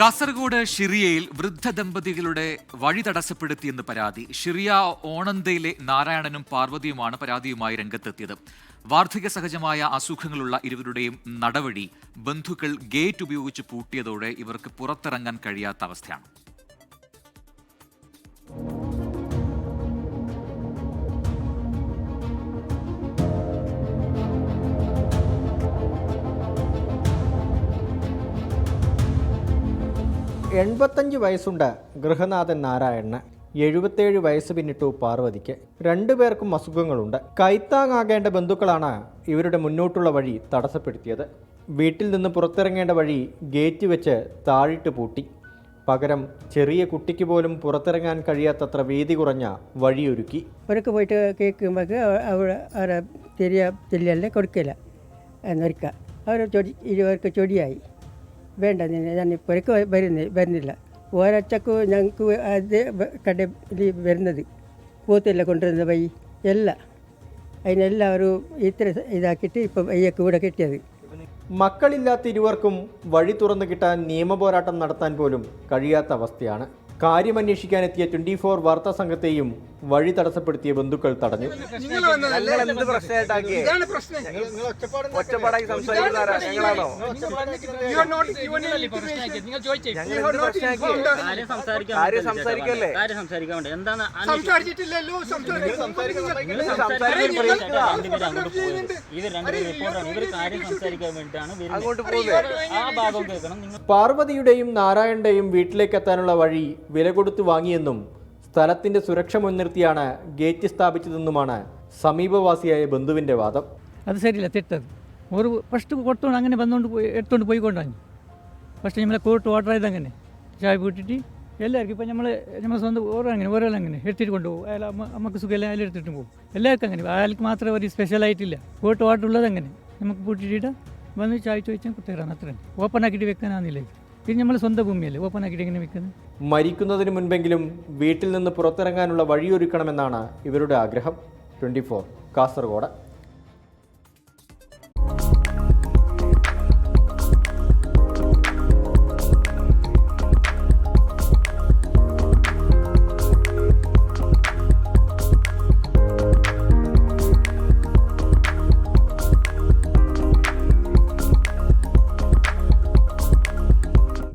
കാസർഗോഡ് ഷിറിയയിൽ വൃദ്ധ ദമ്പതികളുടെ വഴി തടസ്സപ്പെടുത്തിയെന്ന് പരാതി. ഷിറിയ ഓണന്തയിലെ നാരായണനും പാർവതിയുമാണ് പരാതിയുമായി രംഗത്തെത്തിയത്. വാർദ്ധക്യ സഹജമായ അസുഖങ്ങളുള്ള ഇരുവരുടെയും നടപടി ബന്ധുക്കൾ ഗേറ്റ് ഉപയോഗിച്ച് പൂട്ടിയതോടെ ഇവർക്ക് പുറത്തിറങ്ങാൻ കഴിയാത്ത അവസ്ഥയാണ്. എൺപത്തഞ്ച് വയസ്സുണ്ട് ഗൃഹനാഥൻ നാരായണന്. എഴുപത്തേഴ് വയസ്സ് പിന്നിട്ടു പാർവതിക്ക്. രണ്ടുപേർക്കും അസുഖങ്ങളുണ്ട്. കൈത്താങ്ങാകേണ്ട ബന്ധുക്കളാണ് ഇവരുടെ മുന്നോട്ടുള്ള വഴി തടസ്സപ്പെടുത്തിയത്. വീട്ടിൽ നിന്ന് പുറത്തിറങ്ങേണ്ട വഴി ഗേറ്റ് വെച്ച് താഴിട്ട് പൂട്ടി. പകരം ചെറിയ കുട്ടിക്ക് പോലും പുറത്തിറങ്ങാൻ കഴിയാത്തത്ര വീതി കുറഞ്ഞ വഴിയൊരുക്കി. ഒരൊക്കെ പോയിട്ട് കേൾക്കുമ്പോൾ അവരെ ചെറിയ ചെല്ലിയല്ലേ കൊടുക്കില്ല എന്നൊരുക്ക. അവർ ചൊടി ഇരുവർക്ക് ചൊടിയായി. വേണ്ട ഞാൻ ഇപ്പോഴേക്ക് വരുന്ന വരുന്നില്ല. ഒരച്ചക്ക് ഞങ്ങൾക്ക് അത് കടയിൽ വരുന്നത്. പോത്തില്ല കൊണ്ടുവരുന്നത് വൈ എല്ലാം. അതിനെല്ലാം ഒരു ഇത്ര ഇതാക്കിയിട്ട് ഇപ്പം വയ്യൊക്കെ ഇവിടെ കിട്ടിയത്. മക്കളില്ലാത്ത ഇരുവർക്കും വഴി തുറന്നു കിട്ടാൻ നിയമപോരാട്ടം നടത്താൻ പോലും കഴിയാത്ത അവസ്ഥയാണ്. കാര്യമന്വേഷിക്കാനെത്തിയ ട്വന്റി ഫോർ വാർത്താ സംഘത്തെയും വഴി തടസ്സപ്പെടുത്തിയ ബന്ധുക്കൾ തടഞ്ഞു. പാർവതിയുടെയും നാരായണന്റെയും വീട്ടിലേക്ക് എത്താനുള്ള വഴി വില കൊടുത്തു വാങ്ങിയെന്നും സ്ഥലത്തിന്റെ സുരക്ഷ മുൻനിർത്തിയാണ് ഗേറ്റ് സ്ഥാപിച്ചതെന്നുമാണ് സമീപവാസിയായ ബന്ധുവിന്റെ വാദം. അത് ശരിയില്ല തെറ്റത്. ഒരു ഫസ്റ്റ് കൊടുത്തോണ്ട് അങ്ങനെ വന്നുകൊണ്ട് പോയി എടുത്തോണ്ട് പോയിക്കൊണ്ടാണ് ഫസ്റ്റ് നമ്മളെ കോർട്ട് ഓർഡർ ചെയ്ത് അങ്ങനെ. ചായ കൂട്ടിട്ട് എല്ലാവർക്കും ഇപ്പം നമ്മൾ നമ്മൾ സ്വന്തം ഓരോ അങ്ങനെ ഓരോ അങ്ങനെ എടുത്തിട്ട് കൊണ്ടുപോകും. അയാൾ അമ്മയ്ക്ക് സുഖമില്ല അയാൾ എടുത്തിട്ട് പോകും. എല്ലാവർക്കും അങ്ങനെ. അയാൾക്ക് മാത്രമേ ഒരു സ്പെഷ്യലായിട്ടില്ല കോർട്ട് ഓർഡർ ഉള്ളത് അങ്ങനെ. നമുക്ക് പൂട്ടിയിട്ട് വന്ന് ചായ ചോദിച്ചാൽ കുട്ടികളാണ് അത്രയും. ഓപ്പൺ ആക്കിയിട്ട് വെക്കാനാന്നില്ല ഇത് നമ്മൾ സ്വന്തം ഭൂമിയല്ലേ? ഓപ്പൺ ആക്കിയിട്ട് എങ്ങനെ വെക്കുന്നത്? മരിക്കുന്നതിന് മുൻപെങ്കിലും വീട്ടിൽ നിന്ന് പുറത്തിറങ്ങാനുള്ള വഴിയൊരുക്കണമെന്നാണ് ഇവരുടെ ആഗ്രഹം. ട്വന്റി കാസർഗോഡ്.